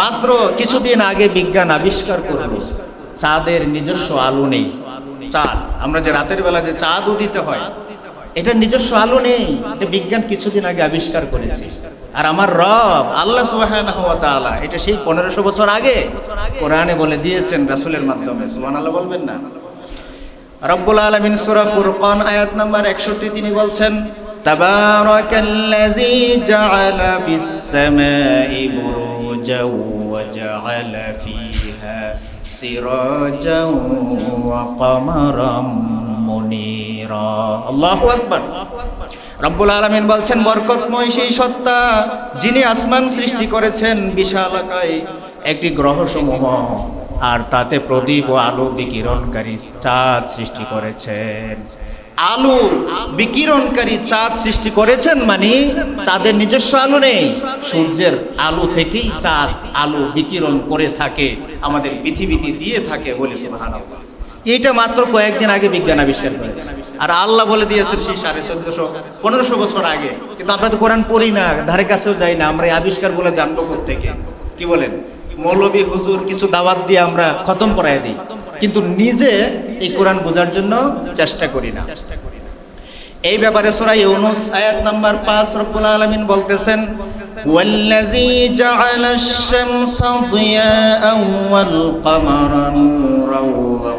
মাত্র কিছুদিন আগে বিজ্ঞান আবিষ্কার করল, চাঁদের নিজস্ব আলো নেই। চাঁদ, আমরা যে রাতের বেলা যে চাঁদ উদিতে হয় এটা নিজস্ব আলো নেই, এটা বিজ্ঞান কিছুদিন আগে আবিষ্কার করেছে। আর আমার রব, আল্লাহ তাআলা, এটা সেই পনেরোশো বছর আগে কোরআনে বলে দিয়েছেন রাসূলের মাধ্যমে। সুবহানাল্লাহ বলবেন না? রব্বুল আলামিন সূরা ফুরকান, আয়াত নাম্বার 61 তিনি বলছেন, তাবারাকাল্লাযী জাআলা ফিস বুরুজাও জাআলা ফিহা সিরাজাও ওয়া কামারাম মুনীরা আল্লাহু আকবার রব্বুল আলামিন বলছেন, বরকতময় সেই সত্তা যিনি আসমান সৃষ্টি করেছেন বিশালাকায় একটি গ্রহসমূহ, আর তাতে প্রদীপ ও আলো বিকিরণকারী চাঁদ সৃষ্টি করেছেন। আলো বিকিরণকারী চাঁদ সৃষ্টি করেছেন মানে চাঁদের নিজস্ব আলো নেই। সূর্যের আলো থেকেই চাঁদ আলো বিকিরণ করে থাকে, আমাদের পৃথিবীতে দিয়ে থাকে বলে সুবহানাল্লাহ। এইটা মাত্র কয়েকদিন আগে বিজ্ঞান আবিষ্কার করেছে আর আল্লাহ বলে দিয়েছেন সেই সাড়ে চোদ্দশো, পনেরোশো বছর আগে। কিন্তু আমরা তো কোরআন পড়ি না, ধারে কাছেও যাই না, আমরা এই আবিষ্কার বলে জানব থেকে কি বলেন? মৌলবী হুজুর কিছু দাওয়াত দিয়ে আমরা খতম করাই দিই। কিন্তু নিজে এই কোরআন বোঝার জন্য চেষ্টা করি না। এই ব্যাপারে সোরা ইউনুস আয়াত নাম্বার পাঁচ রব্বুল আলামিন বলতেছেন, ওয়াল্লাযী জাআলাশ শামসা দিয়াআন ওয়াল কামারা নূরান ওয়া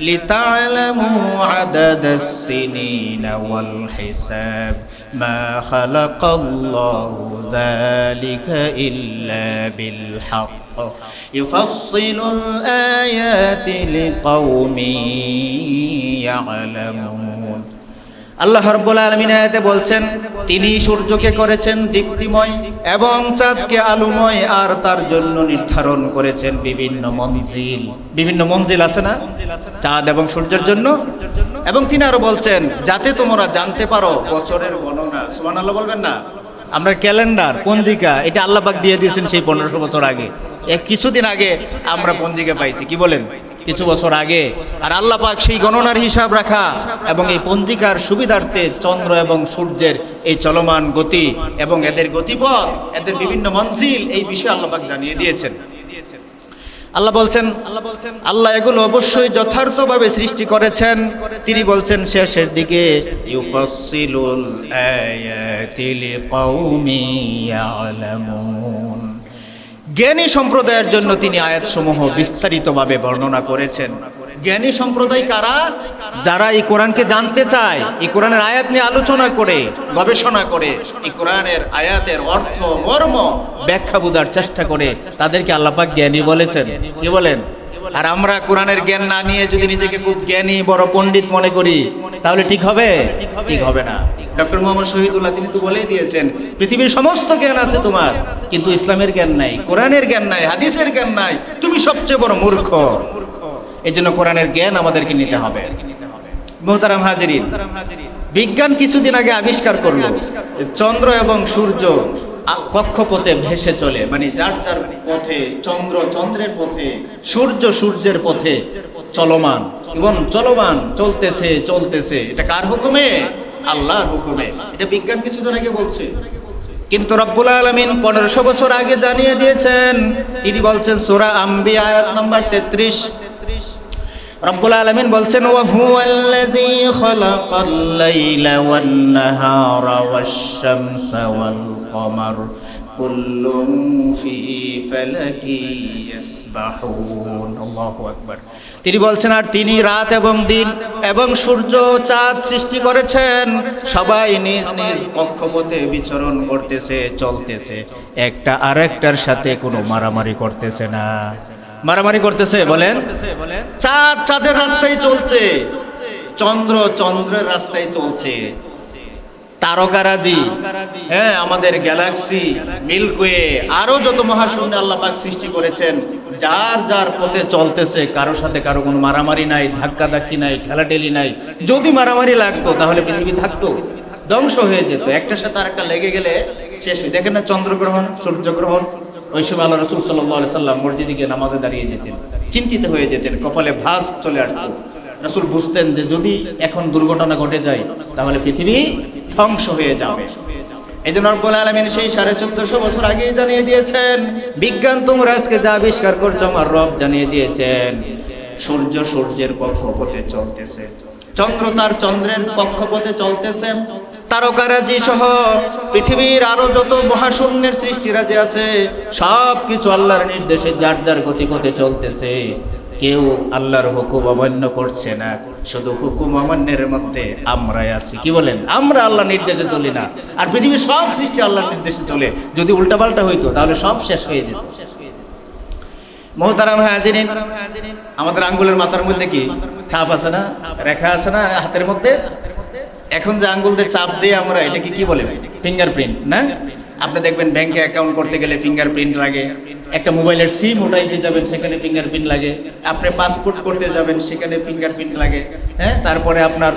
لتعلموا عدد السنين والحساب ما خلق الله ذلك إلا بالحق. يفصل الآيات لقوم يعلمون. আল্লাহ রব্বুল আলমিন বলছেন, তিনি সূর্যকে করেছেন দীপ্তিময় এবং চাঁদকে আলুময়, আর তার জন্য নির্ধারণ করেছেন বিভিন্ন মঞ্জিল। বিভিন্ন মঞ্জিল আছে না? চাঁদ এবং সূর্যের জন্য? এবং তিনি আরও বলছেন, যাতে তোমরা জানতে পারো, বছরের গণনা সুবহানাল্লাহ বলবেন না? আমরা ক্যালেন্ডার, পঞ্জিকা, এটা আল্লাহ পাক দিয়ে দিয়েছেন সেই পনেরোশো বছর আগে। কিছুদিন আগে আমরা পঞ্জিকা পাইছি, কি বলেন? কিছু বছর আগে। আর আল্লাহ পাক সেই গণনার হিসাব রাখা এবং এই পঞ্জিকার সুবিধার্থে চন্দ্র এবং সূর্যের এই চলমান গতি এবং এদের গতিপথ, এদের বিভিন্ন মঞ্জিল এই বিষয়ে আল্লাহ পাক জানিয়ে দিয়েছেন। আল্লাহ বলছেন আল্লাহ বলছেন আল্লাহ এগুলো অবশ্যই যথার্থভাবে সৃষ্টি করেছেন। তিনি বলছেন, শেষের দিকে ইউফাসসিলুল আয়াতি লিকাউমি ইয়ালামুন। জ্ঞানী সম্প্রদায়ের জন্য তিনি আয়াতসমূহ বিস্তারিতভাবে বর্ণনা করেছেন। জ্ঞানী সম্প্রদায় কারা? যারা এই কোরআনকে জানতে চায়, এই কোরআনের আয়াত নিয়ে আলোচনা করে, গবেষণা করে, এই কোরআনের আয়াতের অর্থ, মর্ম ব্যাখ্যা বোঝার চেষ্টা করে, তাদেরকে আল্লাপাক জ্ঞানী বলেছেন। কি বলেন? আর আমরা কোরআনের জ্ঞান না নিয়ে যদি নিজেকে খুব জ্ঞানী, বড় পণ্ডিত মনে করি, তাহলে ঠিক হবে? ঠিক হবে না। ডক্টর মোহাম্মদ শহীদুল্লাহ, তিনি তো বলেই দিয়েছেন, পৃথিবীর সমস্ত জ্ঞান আছে তোমার, কিন্তু ইসলামের জ্ঞান নাই, কোরআনের জ্ঞান নাই, হাদিসের জ্ঞান নাই। তুমি সবচেয়ে বড় মূর্খ। এই জন্য কোরআনের জ্ঞান আমাদেরকে নিতে হবে। মোহতারাম হাজিরিন, বিজ্ঞান কিছুদিন আগে আবিষ্কার করল, চন্দ্র এবং সূর্য কক্ষপথে ভেসে চলে মানে যার যার পথে, চন্দ্র চন্দ্রের পথে, সূর্য সূর্যের পথে চলমান। এবং চলমান, চলতেছে চলতেছে। এটা কার হুকুমে? আল্লাহর হুকুমে। এটা বিজ্ঞান কিছুদিন আগে বলছে। কিন্তু রব্বুল আলমিন পনেরোশো বছর আগে জানিয়ে দিয়েছেন, তিনি বলছেন, সোরা আম্বি আয়াত নম্বর তেত্রিশ রব্বুল আলমিন বলছেন আল্লাহু আকবার। তিনি বলছেন, আর তিনি রাত এবং দিন এবং সূর্য চাঁদ সৃষ্টি করেছেন। সবাই নিজ নিজ কক্ষপথে বিচরণ করতেছে, চলতেছে। একটা আরেকটার সাথে কোনো মারামারি করতেছে না। মারামারি করতেছে বলেন। চাঁদ চাঁদের রাস্তায় চলছে। চন্দ্র চন্দ্রের রাস্তায় চলছে। তারকারাজি। হ্যাঁ আমাদের গ্যালাক্সি মিল্কওয়ে আরও যত মহাশূন্য আল্লাহ পাক সৃষ্টি করেছেন যার যার পথে চলতেছে কারও সাথে কারও কোনো মারামারি নাই ধাক্কা ধাক্কি নাই ঠেলাঠেলি নাই। যদি মারামারি লাগতো তাহলে পৃথিবী থাকতো ধ্বংস হয়ে যেত। একটার সাথে আরেকটা লেগে গেলে শেষ দেখেন না চন্দ্রগ্রহণ সূর্যগ্রহণ ওই সময় আল্লাহ রসুল সাল্লাহ সাল্লাম মসজিদে গিয়ে নামাজে দাঁড়িয়ে যেতেন। চিন্তিত হয়ে যেতেন, কপালে ভাস চলে আসতো। রসুল বুঝতেন যে যদি এখন দুর্ঘটনা ঘটে যায়, তাহলে পৃথিবী ধ্বংস হয়ে যাবে। এই জন্য সেই সাড়ে চোদ্দশো বছর আগেই জানিয়ে দিয়েছেন, বিজ্ঞান যা আবিষ্কার জানিয়ে দিয়েছেন, সূর্য সূর্যের কক্ষপথে চলতেছে। চন্দ্র তার চন্দ্রের কক্ষপথে চলতেছে। তারকারাজি সহ পৃথিবীর আরও যত মহাশূন্যের সৃষ্টিরাজি আছে সব কিছু আল্লাহর নির্দেশে যার যার গতিপথে চলতেছে, কেউ আল্লাহর হুকুম অমান্য করছে না। শুধু হুকুম অমান্যের মধ্যে আমরাই আছি। কি বলেন? আমরা আল্লাহ নির্দেশে চলি না। আর পৃথিবীর সব সৃষ্টি আল্লাহর নির্দেশে চলে। যদি উল্টাপাল্টা হইতো, তাহলে সব শেষ হয়ে যেত। মোহতারাম হাজিরিন, আমাদের আঙ্গুলের মাথার মধ্যে কি ছাপ আছে না? রেখা আছে না? হাতের মধ্যে? এখন যে আঙ্গুল দিয়ে চাপ দিয়ে আমরা, এটাকে কি বলে? ফিঙ্গারপ্রিন্ট না? আপনি দেখবেন ব্যাংকে অ্যাকাউন্ট করতে গেলে ফিঙ্গারপ্রিন্ট লাগে। একটা মোবাইলের সিম ওটাইতে যাবেন, সেখানে ফিঙ্গারপ্রিন্ট লাগে। আপনি পাসপোর্ট করতে যাবেন, সেখানে ফিঙ্গারপ্রিন্ট লাগে। হ্যাঁ? তারপরে আপনার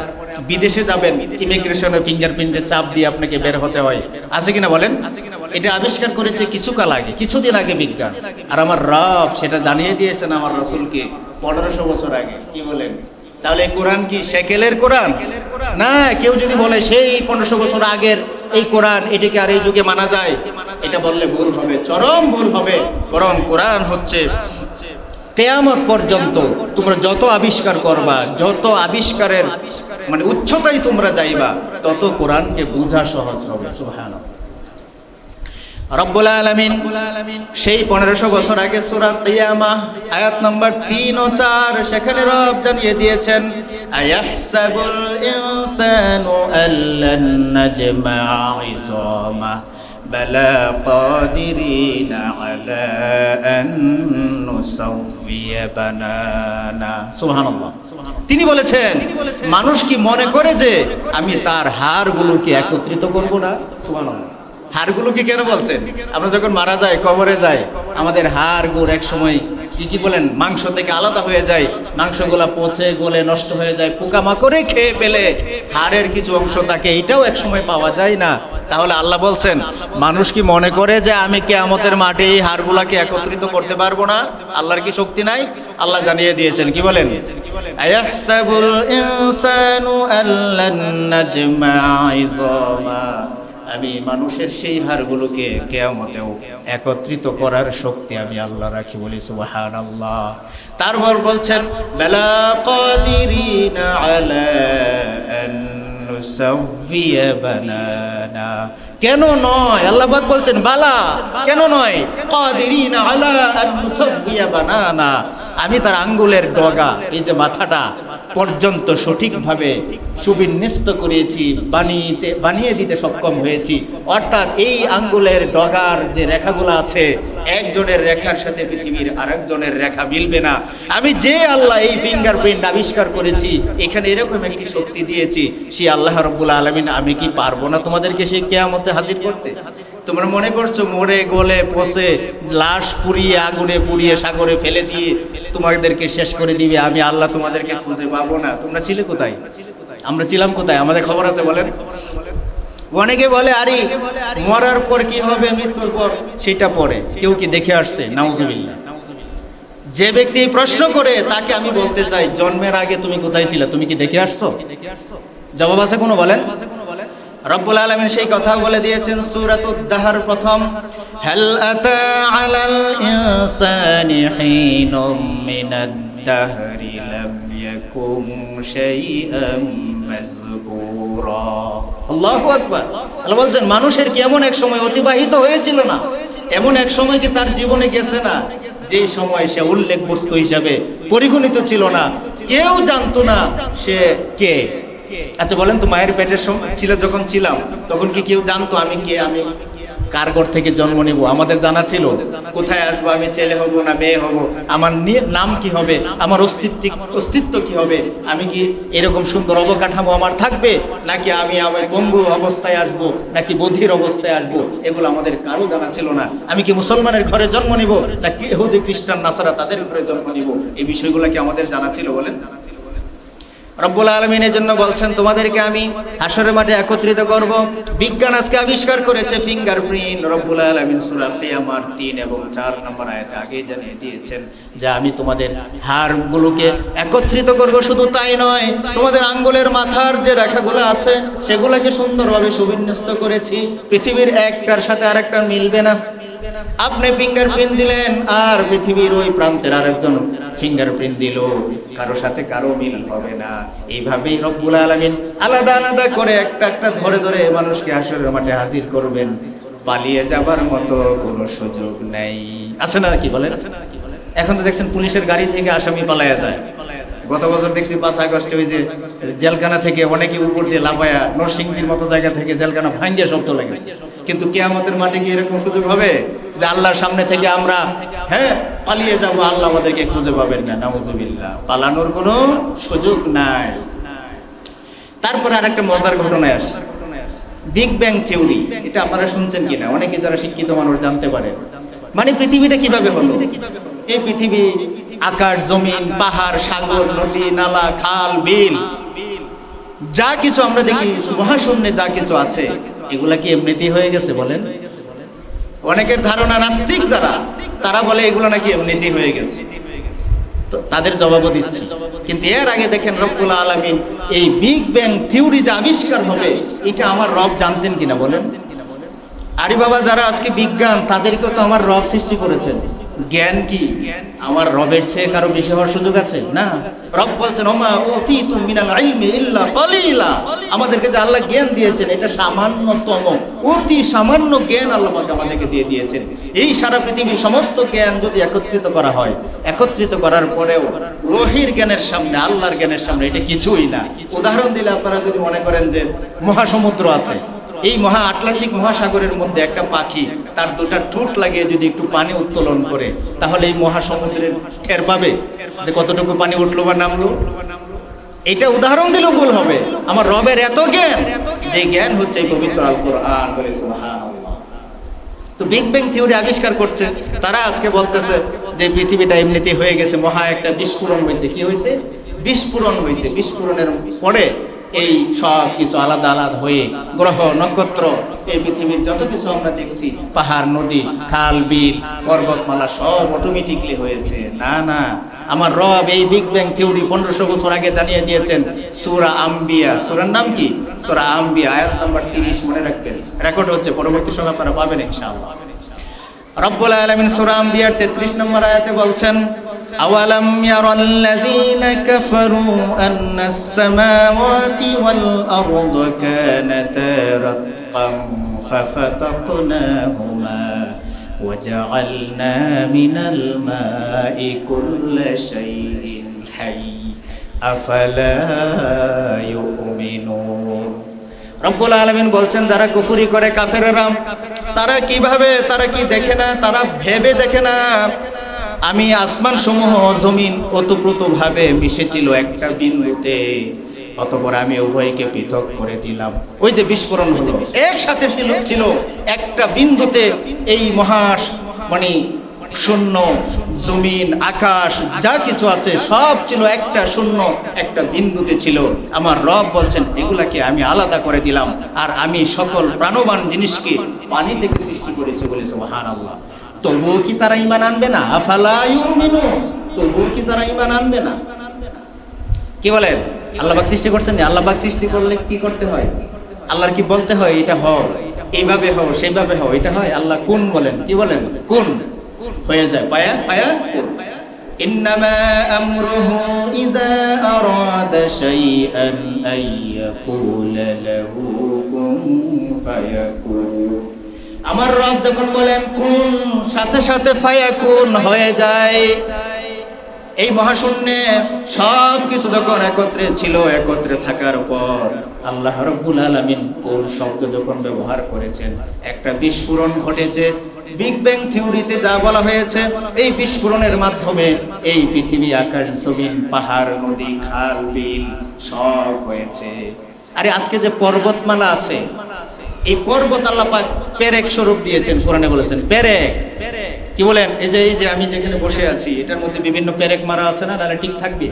বিদেশে যাবেন ইমিগ্রেশনে ফিঙ্গারপ্রিন্টে চাপ দিয়ে আপনাকে বের হতে হয়। আছে কিনা বলেন? এটা আবিষ্কার করেছে কিছু কাল আগে, কিছুদিন আগে বিজ্ঞান। আর আমার রব, সেটা জানিয়ে দিয়েছেন আমার রসুলকে, পনেরোশো বছর আগে। কি বলেন? তাহলে কোরআন কি সেকেলের কোরআন? না, কেউ যদি বলে সেই পনেরোশো বছর আগের এই কোরআন, এটাকে আর এই যুগে মানা যায়, এটা বললে ভুল হবে, চরম ভুল হবে। বরং কোরআন হচ্ছে কেয়ামত পর্যন্ত তোমরা যত আবিষ্কার করবা, যত আবিষ্কারের মানে উচ্চতায় তোমরা যাইবা, তত কোরআনকে বোঝা সহজ হবে, সুবহানাল্লাহ। রব্বুল আলমিন, সেই পনেরোশো বছর আগে সুরা ইয়ামা আয়াত নম্বর তিন ও চার, সেখানে রব জানিয়ে দিয়েছেন, আয়াহসাবুল ইনসানু আল্লান নাজমা ইজামা, বালা কাদিরিন আলা আন নুসাউফিয়া বানানা। সুবহানাল্লাহ। তিনি বলেছেন, মানুষ কি মনে করে যে আমি তার হাড়গুলোকে একত্রিত করব না? সুবহানাল্লাহ। হাড়গুলোকে কেন বলছেন? আমরা যখন মারা যায় কবরে যায় আমাদের হাড় গুড় এক সময় কি কি বলেন? মাংস থেকে আলাদা হয়ে যায়, মাংসগুলা পচে, গলে, নষ্ট হয়ে যায়, পোকামাকড়ে খেয়ে পেলে হাড়ের কিছু অংশ থাকে এটাও এক সময় পাওয়া যায় না। তাহলে আল্লাহ বলছেন, মানুষ কি মনে করে যে আমি কে কেয়ামতের মাঠে এই হাড়গুলাকে একত্রিত করতে পারব না? আল্লাহর কি শক্তি নাই? আল্লাহ জানিয়ে দিয়েছেন, কি বলেন? আয়াহসাবুল আমি মানুষের সেই হারগুলোকে কেয়ামতেও একত্রিত করার শক্তি আমি আল্লাহ রাখি বলি সুবাহান আল্লাহ তারপর বলছেন, বেলা আলা কেন নয়? আল্লাহবাদ বলছেন, বালা, কেন নয়? আলা আমি তার আঙ্গুলের ডগা, এই যে মাথাটা পর্যন্ত সঠিকভাবে সুবিন্যস্ত করেছি বানিয়ে বানিয়ে দিতে সক্ষম হয়েছি। অর্থাৎ এই আঙ্গুলের ডগার যে রেখাগুলো আছে, একজনের রেখার সাথে পৃথিবীর আরেকজনের রেখা মিলবে না। আমি যে আল্লাহ এই ফিঙ্গারপ্রিন্ট আবিষ্কার করেছি, এখানে এরকম একটি শক্তি দিয়েছি, সে আল্লাহ রব্বুল আলমিন আমি কি পারব না তোমাদেরকে সেই কেয়ামতে হাজির করতে? তোমরা মনে করছ মরে গলে, পচে, লাশ পুড়িয়ে, আগুনে পুড়িয়ে, সাগরে ফেলে দিয়ে তোমাদেরকে শেষ করে দিবে? আমি আল্লাহ তোমাদেরকে খুঁজে পাবো না। তোমরা ছিলে কোথায়? আমরা ছিলাম কোথায়? আমাদের খবর আছে, বলেন। অনেকে বলে, আরে, মরার পর কি হবে, মৃত্যুর পর? সেটা পরে। কেউ কি দেখে আসছে? নাউজুবিল্লাহ। যে ব্যক্তি প্রশ্ন করে, তাকে আমি বলতে চাই, জন্মের আগে তুমি কোথায় ছিলে? তুমি কি দেখে আসছো? জবাব আছে কোনো, বলেন? রব্বুল আলমিন সেই কথা বলে দিয়েছেন সুরাত উদ্দাহার প্রথম। হেল আতা আলাল ইনসানি হিনুম মিনাদ দাহরি লাম ইয়াকুম শাইআম মাযকুরা আল্লাহু আকবার। আল্লাহ বলছেন মানুষের কি এমন এক সময় অতিবাহিত হয়েছিল না? এমন এক সময় কি তার জীবনে গেছে না? যেই সময় সে উল্লেখ বস্তু হিসাবে পরিগণিত ছিল না। কেউ জানতো না সে কে। আচ্ছা বলেন তো মায়ের পেটের সময় ছিল যখন ছিলাম, তখন কি কেউ জানতো আমি কে? আমি কার ঘর থেকে জন্ম নিব? আমাদের জানা ছিল, কোথায় আসব? আমি ছেলে হব না মেয়ে হব? আমার নাম কি হবে? আমার অস্তিত্ব অস্তিত্ব কি হবে? আমি কি এরকম সুন্দর অবকাঠামো আমার থাকবে? নাকি আমি আমার বঙ্গু অবস্থায় আসব? নাকি বধির অবস্থায় আসব? এগুলো আমাদের কারও জানা ছিল না। আমি কি মুসলমানের ঘরে জন্ম নিব? নাকি ইহুদি, খ্রিস্টান, নাসারা তাদের ঘরে জন্ম নিব? এই বিষয়গুলো কি আমাদের জানা ছিল বলেন? রব্বুল আলমিনের জন্য বলছেন, তোমাদেরকে আমি হাসরের মাঠে একত্রিত করব। বিজ্ঞান আজকে আবিষ্কার করেছে ফিঙ্গারপ্রিন্ট। রব্বুল আলমিন সুরাল আমার তিন এবং চার নম্বর আয়াতে আগেই জানিয়ে দিয়েছেন যে, আমি তোমাদের হাড়গুলোকে একত্রিত করব। শুধু তাই নয়, তোমাদের আঙ্গুলের মাথার যে রেখাগুলো আছে, সেগুলোকে সুন্দরভাবে সুবিন্যস্ত করেছি। পৃথিবীর একটার সাথে আরেকটা মিলবে না। আপনি ফিঙ্গারপ্রিন্ট দিলেন, আর পৃথিবীর ওই প্রান্তের আরেকজন ফিঙ্গারপ্রিন্ট দিল। কারও সাথে কারও মিল হবে না। এইভাবেই রব্বুল আলমিন আলাদা আলাদা করে একটা একটা ধরে ধরে মানুষকে আসরের মাঠে হাজির করবেন। পালিয়ে যাবার মতো কোনো সুযোগ নেই। আছে না কি বলেন? এখন তো দেখছেন পুলিশের গাড়ি থেকে আসামি পালায়া যায়। গত বছর দেখছি পাঁচ আগস্টে ওই যে জেলখানা থেকে অনেকে উপর দিয়ে লাফায়া নরসিংদীর মতো জায়গা থেকে জেলখানা ভাঙ্গিয়ে সব চলে গেছে। কিন্তু কেয়ামতের মাঠে কি এরকম সুযোগ হবে যে আল্লাহর সামনে থেকে আমরা হ্যাঁ পালিয়ে যাব, আল্লাহ আমাদেরকে খুঁজে পাবেন না, নাউজুবিল্লাহ। পালানোর কোনো সুযোগ নাই। তারপরে আর একটা মজার ঘটনায় আসে। বিগ ব্যাং থিওরি এটা আপনারা শুনছেন কিনা? অনেকে যারা শিক্ষিত মানুষ জানতে পারেন। মানে পৃথিবীটা কীভাবে হলো? এই পৃথিবী, আকাশ, জমিন, পাহাড়, সাগর, নদী, নালা, খাল, বিল, যা কিছু আমরা দেখি, মহাশূন্যে যা কিছু আছে এগুলা কি এমনিতেই হয়ে গেছে বলেন? অনেকের ধারণা নাস্তিক যারা, তারা বলে এগুলো নাকি এমনিতেই হয়ে গেছে। তো তাদের জবাবও দিচ্ছি। কিন্তু এর আগে দেখেন রব্বুল আলমিন এই বিগ ব্যাং থিওরি যে আবিষ্কার হবে, এটা আমার রব জানতেন কিনা বলেন? আরে বাবা যারা আজকে বিজ্ঞান, তাদেরকেও তো আমার রব সৃষ্টি করেছেন। জ্ঞান কি? আমার রবের চেয়ে কারও বেশি হওয়ার সুযোগ আছে? না। রব বলছেন, ওমা অতি মিনাল ইলমি ইল্লা কলিলা। আমাদেরকে যে আল্লাহ জ্ঞান দিয়েছেন, এটা সামান্যতম। অতি সামান্য জ্ঞান আল্লাহ পাক আমাদেরকে দিয়ে দিয়েছেন। এই সারা পৃথিবীর সমস্ত জ্ঞান যদি একত্রিত করা হয়, একত্রিত করার পরেও রহির জ্ঞানের সামনে, আল্লাহর জ্ঞানের সামনে, এটা কিছুই না। উদাহরণ দিলে আপনারা যদি মনে করেন যে মহাসমুদ্র আছে এই মহা আটলান্টিক মহাসাগরের মধ্যে একটা পাখি, তার দুটা ঠোঁট লাগিয়ে যদি একটু পানি উত্তোলন করে, তাহলে এই মহাসমুদ্রের টের পাবে। যে কতটুকু পানি উঠল বা নামলো। এটা উদাহরণ দিলেও ভুল হবে। আমার রবের এত জ্ঞান, যে জ্ঞান হচ্ছে এই পবিত্র আল তো বিগ ব্যাং থিওরি আবিষ্কার করছে। তারা আজকে বলতেছে যে পৃথিবীটা এমনিতেই হয়ে গেছে, মহা একটা বিস্ফোরণ হয়েছে। কি হয়েছে? বিস্ফোরণ হয়েছে। বিস্ফোরণের পরে এই সব কিছু আলাদা আলাদা হয়ে গ্রহ, নক্ষত্র, এই পৃথিবীর যত কিছু আমরা দেখছি, পাহাড়, নদী, খাল, বিল, পর্বতমালা, সব অটোমেটিকলি হয়েছে। না না। আমার রব এই বিগ ব্যাং থিওরি পনেরোশো বছর আগে জানিয়ে দিয়েছেন, সুরা আম্বিয়া। সুরার নাম কি? সুরা আম্বিয়া, আয়াত নাম্বার তিরিশ, মনে রাখবেন। রেকর্ড হচ্ছে, পরবর্তী সময় আপনারা পাবেন ইনশাআল্লাহ। রব্বুল আলামিন সূরা আম্বিয়ার 33 নম্বর আয়াতে বলছেন আওয়ালাম ইয়ারাল্লাযীনা কাফারু আন্নাস সামাওয়াতি ওয়াল আরদা কানাতা রাতকাম ফাফাতাকনাহুমা وجعلنا من الماء كل شيء حي أفلا يؤمنون রব্বুল আলমিন বলছেন, যারা কুফুরি করে কাফেরেরা, তারা কীভাবে, তারা কি দেখে না, তারা ভেবে দেখে না? আমি আসমান সমূহ জমিন ওতপ্রোতভাবে মিশেছিল একটা বিন্দুতে, অতপর আমি উভয়কে পৃথক করে দিলাম। ওই যে বিস্ফোরণ হতো একসাথে ছিল একটা বিন্দুতে এই মহা মানে শূন্য, জমিন, আকাশ, যা কিছু আছে, সব ছিল একটা শূন্য, একটা বিন্দুতে ছিল। আমার রব বলছেন, এগুলাকে আমি আলাদা করে দিলাম। আর আমি সকল প্রাণবান জিনিসকে পানি থেকে সৃষ্টি করেছি বলে সুবহান আল্লাহ তবুও কি তারা ইমান আনবে না? আফালা তবুও কি তারা ইমান আনবে না? কি বলেন? আল্লাহবাক সৃষ্টি করছেন আল্লাহবাক সৃষ্টি করলে কি করতে হয়? আল্লাহর কি বলতে হয়? এটা হও এইভাবে হও সেইভাবে হও এটা হয়? আল্লাহ কোন বলেন? কি বলেন? কোন? হয়ে যায় পায়া পায়া কোন إنما أمره إذا أراد شيئا أن يقول له كن فيكون আমার রব যখন বলেন কোন সাথে সাথে ফায়াকুন হয়ে যায় এই মহাশূন্যে সব কিছু যখন একত্রে ছিল একত্রে থাকার পর আল্লাহ রব্বুল আলমিন কোন শব্দ যখন ব্যবহার করেছেন একটা বিস্ফোরণ ঘটেছে বিগ ব্যাং থিওরিতে যা বলা হয়েছে, এই বিস্ফোরণের মাধ্যমে এই পৃথিবী, আকাশ, জমিন, পাহাড়, নদী, খাল, বিল সব হয়েছে। আরে আজকে যে পর্বতমালা আছে, এই পর্বত আল্লাহ পাক পেরেক স্বরূপ দিয়েছেন, কোরআনে বলেছেন, পেরেক। কি বলেন? এই যে এই যে আমি যেখানে বসে আছি, এটার মধ্যে বিভিন্ন পেরেক মারা আছে না? তাহলে ঠিক থাকবে?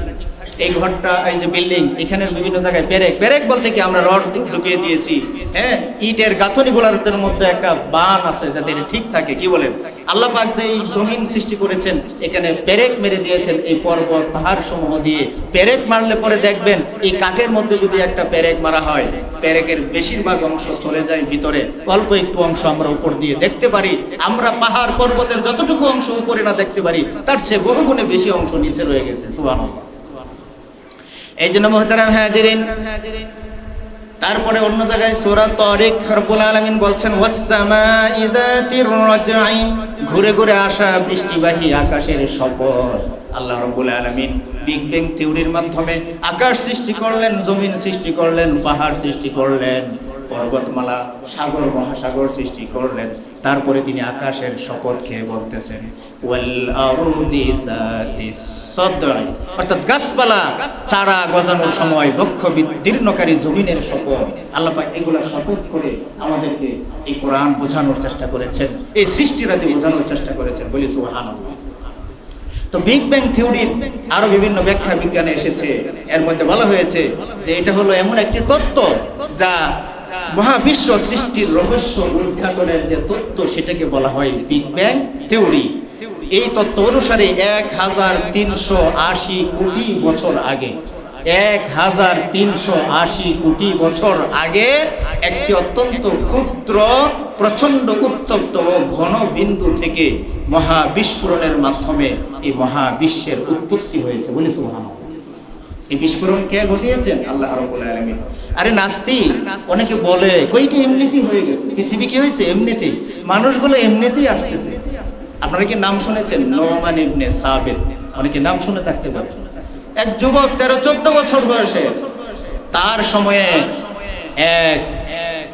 এই ঘরটা, এই যে বিল্ডিং এখানের বিভিন্ন জায়গায় পেরেক। পেরেক বলতে কি আমরা রড ঢুকিয়ে দিয়েছি। হ্যাঁ ইটের গাঁথনিগুলোর মধ্যে একটা বান আছে যাতে ঠিক থাকে। কি বলেন? আল্লাহ পাক যে এই জমিন সৃষ্টি করেছেন, এখানে পেরেক মেরে দিয়েছেন এই পর্বত পাহাড় সমূহ দিয়ে। পেরেক মারলে পরে দেখবেন, এই কাঠের মধ্যে যদি একটা পেরেক মারা হয়, পেরেকের বেশিরভাগ অংশ চলে যায় ভিতরে। অল্প একটু অংশ আমরা উপর দিয়ে দেখতে পারি। আমরা পাহাড়, পর্বতের যতটুকু অংশ উপরে না দেখতে পারি, তার চেয়ে বহু গুণে বেশি অংশ নিচে রয়ে গেছে। সুবহানাল্লাহ। এই জন্য মোহতারাম হাজিরিন, তারপরে অন্য জায়গায় সূরা তারিক রব্বুল আলামিন বলছেন ঘুরে ঘুরে আসা বৃষ্টিবাহী আকাশের শপথ। আল্লাহ রব্বুল আলামিন বিগ ব্যাং থিওরির মাধ্যমে আকাশ সৃষ্টি করলেন, জমিন সৃষ্টি করলেন, পাহাড় সৃষ্টি করলেন, পর্বতমালা, সাগর, মহাসাগর সৃষ্টি করলেন। তারপরে তিনি আকাশের শপথ খেয়ে বলতেছেন, ওয়াল আরদি জাতিস অর্থাৎ গাছপালা চারা গজানোর সময় লক্ষ্য শপথ। শপথ করে আমাদেরকে এই কোরআন বোঝানোর চেষ্টা করেছেন, এই বোঝানোর চেষ্টা করেছেন তো বিগ ব্যাং আরও বিভিন্ন ব্যাখ্যা বিজ্ঞানে এসেছে। এর মধ্যে বলা হয়েছে যে এটা হলো এমন একটি তত্ত্ব যা মহাবিশ্ব সৃষ্টির রহস্য উদ্ঘাটনের যে তত্ত্ব সেটাকে বলা হয় বিগ ব্যাং থিওরি এই তত্ত্ব অনুসারে এক হাজার তিনশো আশি কোটি বছর আগে এক হাজার তিনশো আশি কোটি বছর আগে একটি অত্যন্ত ক্ষুদ্র, প্রচণ্ড উত্তপ্ত ও ঘন বিন্দু থেকে মহাবিস্ফোরণের মাধ্যমে এই মহাবিশ্বের উৎপত্তি হয়েছে বলে এই বিস্ফোরণ কে ঘটিয়েছেন? আল্লাহ আরে নাস্তি, অনেকে বলে কইটি এমনিতেই হয়ে গেছে? পৃথিবী কি হয়েছে? এমনিতেই। মানুষগুলো এমনিতেই আসতেছে। আপনারা কি নাম শুনেছেন? নোমান ইবনে সাবিত। অনেকে নাম শুনে থাকতে পারে। এক যুবক তেরো, চোদ্দ বছর বয়সে, তার সময়ে এক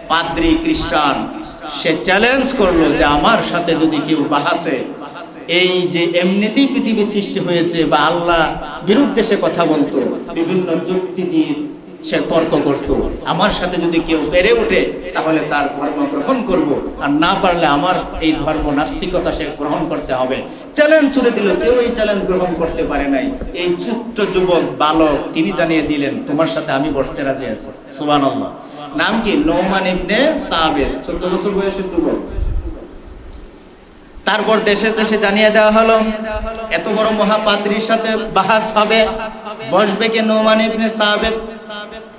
পাদ্রি খ্রিস্টান সে চ্যালেঞ্জ করল যে আমার সাথে যদি কেউ বাহাসে, এই যে এমনিতেই পৃথিবী সৃষ্টি হয়েছে বা আল্লাহ বিরুদ্ধে সে কথা বলতো, বিভিন্ন যুক্তি দিয়ে সে তর্ক করত। আমার সাথে যদি কেউ পেরে ওঠে তাহলে তার ধর্ম গ্রহণ করব। আর না পারলে আমার এই ধর্ম নাস্তিকতা সে গ্রহণ করতে হবে। চ্যালেঞ্জ ছুড়ে দিল, কেউ এই চ্যালেঞ্জ গ্রহণ করতে পারে নাই। এই ছোট্ট যুবক, বালক, তিনি জানিয়ে দিলেন, তোমার সাথে আমি বসতে রাজি আছি। সুবহানাল্লাহ। নাম কি? নৌমান ইবনে সাবের। চোদ্দ বছর বয়সের যুবক। তারপর দেশে দেশে জানিয়ে দেওয়া হলো, এত বড় মহাপাত্রীর সাথে বাহাস হবে। বসবে কে নোমান ইবনে সাবেদ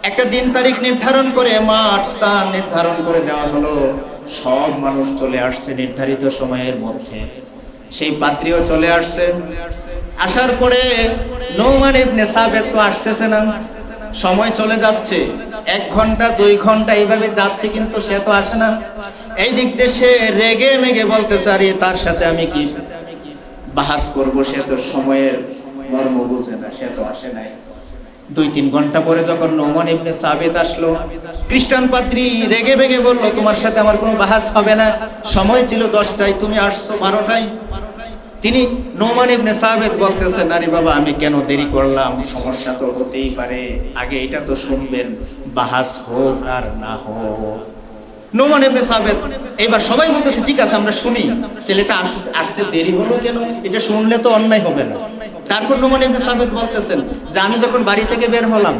একটা দিন তারিখ নির্ধারণ করে, মাঠ স্থান নির্ধারণ করে দেওয়া হলো। সব মানুষ চলে আসছে নির্ধারিত সময়ের মধ্যে। সেই পাত্রীও চলে আসছে। আসার পরে নৌমান ইবনে সাবেদ তো আসতেছে না। সময় চলে যাচ্ছে। এক ঘণ্টা, দুই ঘণ্টা এইভাবে যাচ্ছে কিন্তু সে তো আসে না। এই দিক দিয়ে সে রেগে মেগে বলতেছে, আরে তার সাথে আমি কি বাহাস করব? সে তো সময়ের মর্ম বুঝে না, সে তো আসে নাই। দুই তিন ঘণ্টা পরে যখন নোমন ইবনে সাবেদ আসলো, খ্রিস্টান পাত্রী রেগে বেগে বলল, তোমার সাথে আমার কোনো বাহাস হবে না। সময় ছিল দশটায়, তুমি আসছো বারোটায়। তিনি নোমান ইবনে সাবেদ বলতেছেন, আরে বাবা, আমি কেন দেরি করলাম? সমস্যা তো হতেই পারে। আগে এটা তো শুনবেন, বাহাস হোক আর না হোক। নোমান ইবনে সাবেদ এবার সবাই বলতেছে, ঠিক আছে, আমরা শুনি। ছেলেটা আসতে দেরি হলো কেন? এটা শুনলে তো অন্যায় হবে না। তারপর নোমান ইবনে সাবেদ বলতেছেন, যে আমি যখন বাড়ি থেকে বের হলাম,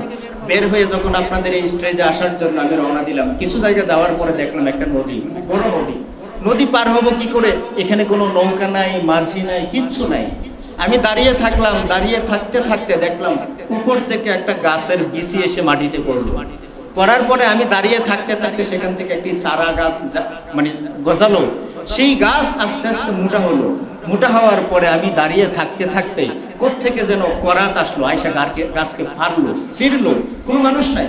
বের হয়ে যখন আপনাদের এই স্টেজে আসার জন্য আমি রওনা দিলাম, কিছু জায়গা যাওয়ার পরে দেখলাম একটা নদী, বড় নদী। নদী পার হব কি করে? এখানে কোনো নৌকা নাই, মাঝি নাই, কিচ্ছু নাই। আমি দাঁড়িয়ে থাকলাম, দাঁড়িয়ে থাকতে থাকতে দেখলাম, উপর থেকে একটা গাছের বিচি এসে মাটিতে পড়ল। পড়ার পরে আমি দাঁড়িয়ে থাকতে থাকতে সেখান থেকে একটি চারা গাছ মানে গজালো। সেই গাছ আস্তে আস্তে মোটা হলো। মোটা হওয়ার পরে আমি দাঁড়িয়ে থাকতে থাকতে কোত্থেকে যেন করাত আসলো আয়সা গাছকে গাছকে ফাড়লো ছিঁড়লো। কোনো মানুষ নাই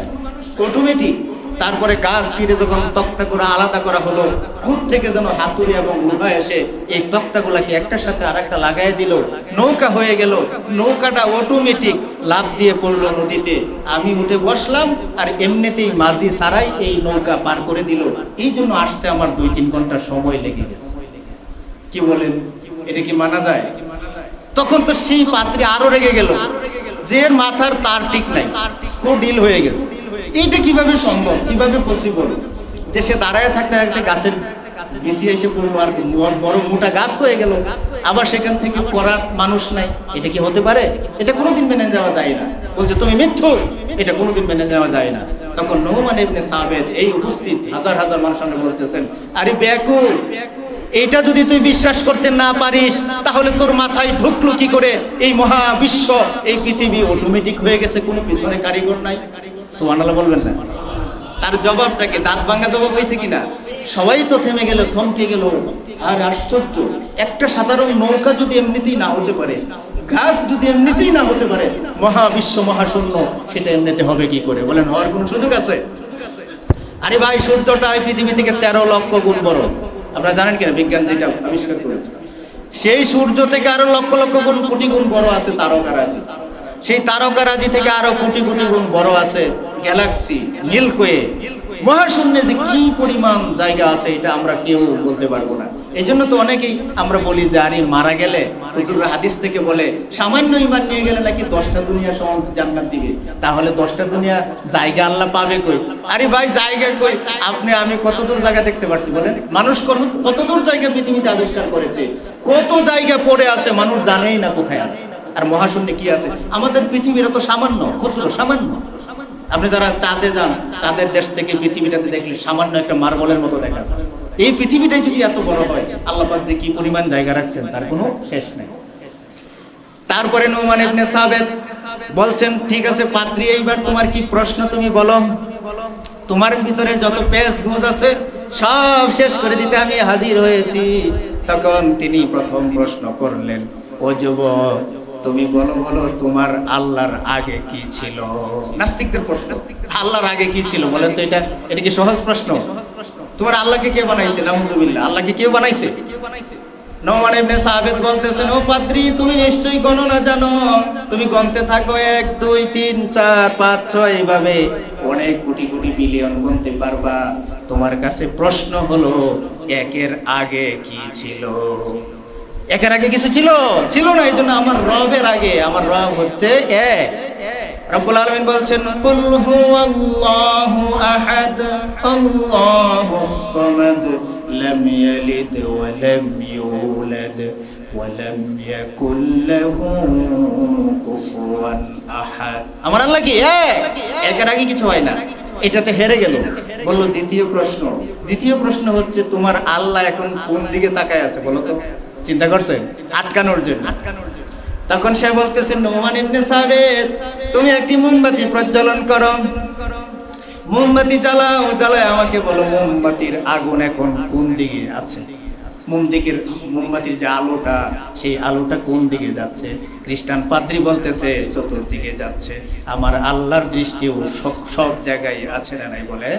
অটোমেটিক তারপরে গাছ ছিঁড়ে যখন তক্তা করে, আলাদা করা হলো, খুদ থেকে যেন হাতুড়ি এবং লোহা এসে এই তক্তাগুলাকে একটার সাথে আর একটা লাগাই দিল। নৌকা হয়ে গেল। নৌকাটা অটোমেটিক লাভ দিয়ে পড়ল নদীতে। আমি উঠে বসলাম আর এমনিতেই মাঝি সারাই এই নৌকা পার করে দিল। এই জন্য আসতে আমার দুই তিন ঘণ্টা সময় লেগে গেছে। কি বলেন? এটা কি মানা যায়? তখন তো সেই পাত্রে আরও রেগে গেল। যে মাথার তার ঠিক নাই। স্কো ডিল হয়ে গেছে। এইটা কীভাবে সম্ভব? কীভাবে পসিবল যে সে দাঁড়ায় থাকতে থাকতে গাছের বেশি এসে পড়ল আর বড়- মোটা গাছ হয়ে গেল। আবার সেখান থেকে পড়ার মানুষ নাই। এটা কি হতে পারে? এটা কোনোদিন মেনে যাওয়া যায় না। বলছে, তুমি মিথ্যু। এটা কোনোদিন মেনে নেওয়া যায় না। তখন নোমান ইবনে সাবেদ এই উপস্থিত হাজার হাজার মানুষ সামনে বলতেছেন, আরে ব্যাকুল এটা যদি তুই বিশ্বাস করতে না পারিস, তাহলে তোর মাথায় ঢুকলো কি করে? এই মহাবিশ্ব, এই পৃথিবী অটোমেটিক হয়ে গেছে, কোনো পিছনে কারিগর নাই। সুবহানাল্লাহ বলবেন না। তার জবাবটাকে দাঁত ভাঙা জবাব হয়েছে কিনা? সবাই তো থেমে গেল থমকে গেল। আর আশ্চর্য একটা সাধারণ নৌকা যদি এমনিতেই না হতে পারে গাছ যদি এমনিতেই না হতে পারে মহাবিশ্ব মহাশূন্য সেটা এমনিতে হবে কি করে? বলেন হওয়ার কোনো সুযোগ আছে? আরে ভাই সূর্যটা পৃথিবী থেকে তেরো লক্ষ গুণ বড়। আপনারা জানেন কিনা বিজ্ঞান যেটা আবিষ্কার করেছে। সেই সূর্য থেকে আরও লক্ষ লক্ষ গুণ কোটি গুণ বড় আছে তারকারাজি। সেই তারকারাজি থেকে আরও কোটি কোটি গুণ বড় আছে। গ্যালাক্সি মিল্কওয়ে মহাশূন্যে যে কি পরিমাণ জায়গা আছে, এটা আমরা কেউ বলতে পারব না। এই জন্য তো অনেকেই আমরা বলি যে, আরে মারা গেলে? হুজুর হাদিস থেকে বলে, সামান্য ইমান নিয়ে গেলে নাকি দশটা দুনিয়া সমান জান্নাত দিবে। তাহলে দশটা দুনিয়া জায়গা আল্লাহ পাবে কই? আরে ভাই, জায়গা কই? আপনি, আমি কত দূর জায়গা দেখতে পারছি বলেন? মানুষ কত- কত দূর জায়গা পৃথিবীতে আবিষ্কার করেছে? কত জায়গা পড়ে আছে, মানুষ জানেই না কোথায় আছে। আর মহাশূন্যে কি আছে? আমাদের পৃথিবীটা তো সামান্য ক্ষুদ্র সামান্য? আপনি যারা চাঁদে যান, চাঁদের দেশ থেকে পৃথিবীটাতে দেখলে সামান্য একটা মার্বলের মতো দেখা যায়। এই পৃথিবীটাই যদি এত বড় হয়, আল্লাহ যে কি পরিমাণ জায়গা রাখছেন, তার কোনো শেষ নেই। তারপরে নৌমান ইবনে সাবেদ বলছেন, ঠিক আছে পাত্রী এইবার তোমার কি প্রশ্ন তুমি বলো? তোমার ভিতরে যত পেশ গুজ আছে, সব শেষ করে দিতে আমি হাজির হয়েছি। তখন তিনি প্রথম প্রশ্ন করলেন, ও যুবক তুমি বলো বলো, তোমার আল্লাহর আগে কি ছিল? নাস্তিকদের প্রশ্ন। আল্লাহর আগে কি ছিল? বলেন তো এটা এটা কি সহজ প্রশ্ন? তোমার আল্লাহকে কে বানাইছে? নাউজুবিল্লাহ। আল্লাহকে কেউ বানাইছে? বলতেছেন তুমি নিশ্চয়ই জানো। তুমি থাকো এক, দুই, তিন, চার, পাঁচ, ছয় অনেক কোটি কোটি বিলিয়ন পারবা। তোমার কাছে প্রশ্ন হলো, একের আগে কি ছিল? একের আগে কিছু ছিল? ছিল না এই জন্য আমার রবের আগে। আমার রব হচ্ছে বলছেন আহাদ। আমার আল্লাহ কি এক? একের আগে কিছু হয় না। এটাতে হেরে গেল। বলল, দ্বিতীয় প্রশ্ন। দ্বিতীয় প্রশ্ন হচ্ছে, তোমার আল্লাহ এখন কোন দিকে তাকায় আছে বলো তো? চিন্তা করছেন? আটকানোর জন্য। তখন সে বলতেছে, নোমান ইবনে সাবেদ তুমি একটি মোমবাতি প্রজ্বলন করো। মোমবাতি জ্বালাও, জ্বালায় আমাকে বলো মোমবাতির আগুন এখন কোন দিকে আছে? মোমদিকের, মোমবাতির যে আলোটা, সেই আলোটা কোন দিকে যাচ্ছে? খ্রিস্টান পাদ্রী বলতেছে, চতুর্দিকে যাচ্ছে। আমার আল্লাহর দৃষ্টিও সব সব জায়গায় আছে না নাই বলে?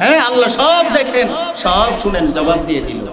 হ্যাঁ আল্লাহ সব দেখেন, সব শুনেন, জবাব দিয়ে দিল।